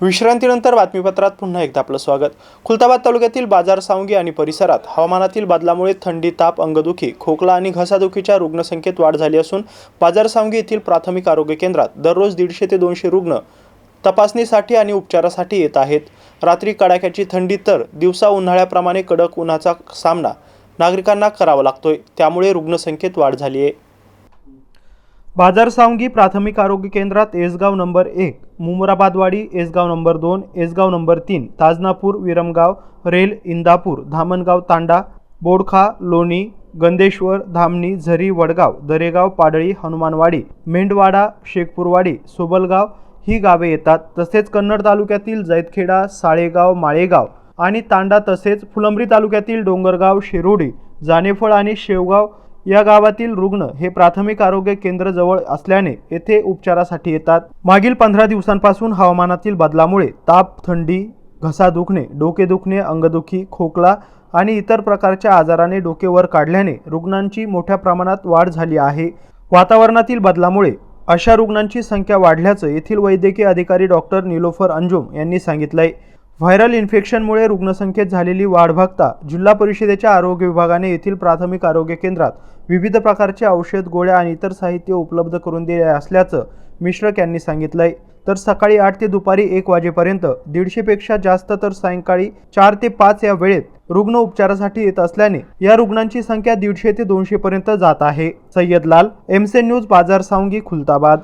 विश्रांतीनंतर बातमीपत्रात पुन्हा एकदा आपलं स्वागत. खुलताबाद तालुक्यातील बाजार सावंगी आणि परिसरात हवामानातील बदलामुळे थंडी ताप अंगदुखी खोकला आणि घसादुखीच्या रुग्णसंख्येत वाढ झाली असून बाजार सावंगी येथील प्राथमिक आरोग्य केंद्रात दररोज दीडशे ते दोनशे रुग्ण तपासणीसाठी आणि उपचारासाठी येत आहेत. रात्री कडाक्याची थंडी तर दिवसा उन्हाळ्याप्रमाणे कडक उन्हाचा सामना नागरिकांना करावा लागतोय. त्यामुळे रुग्णसंख्येत वाढ झाली आहे बाजार सावंगी प्राथमिक आरोग्य केंद्रात एसगाव नंबर एक मुमराबादवाडी एसगाव नंबर दोन एसगाव नंबर तीन ताजनापूर विरमगाव रेल इंदापूर धामणगाव तांडा बोडखा लोणी गंदेश्वर धामणी झरी वडगाव दरेगाव पाडळी हनुमानवाडी मेंढवाडा शेखपूरवाडी सोबलगाव ही गावे येतात. तसेच कन्नड तालुक्यातील जैतखेडा साळेगाव माळेगाव आणि तांडा तसेच फुलंब्री तालुक्यातील डोंगरगाव शिरोडी जानेफळ आणि शेवगाव या गावातील रुग्ण हे प्राथमिक आरोग्य केंद्र जवळ असल्याने येथे उपचारासाठी येतात. मागील पंधरा दिवसांपासून हवामानातील बदलामुळे ताप थंडी घसा दुखणे डोके दुखणे अंगदुखी खोकला आणि इतर प्रकारच्या आजाराने डोके वर काढल्याने रुग्णांची मोठ्या प्रमाणात वाढ झाली आहे. वातावरणातील बदलामुळे अशा रुग्णांची संख्या वाढल्याचं येथील वैद्यकीय अधिकारी डॉक्टर निलोफर अंजुम यांनी सांगितलंय. व्हायरल इन्फेक्शनमुळे रुग्णसंख्येत झालेली वाढ बघता जिल्हा परिषदेच्या आरोग्य विभागाने येथील प्राथमिक आरोग्य केंद्रात विविध प्रकारचे औषध गोळ्या आणि इतर साहित्य उपलब्ध करून दिले असल्याचं मिश्रक यांनी सांगितलंय. तर सकाळी आठ ते दुपारी एक वाजेपर्यंत दीडशेपेक्षा जास्त तर सायंकाळी चार ते पाच या वेळेत रुग्ण उपचारासाठी येत असल्याने या रुग्णांची संख्या दीडशे ते दोनशे पर्यंत जात आहे. सय्यद लाल एमसे न्यूज बाजार सावंगी खुलताबाद.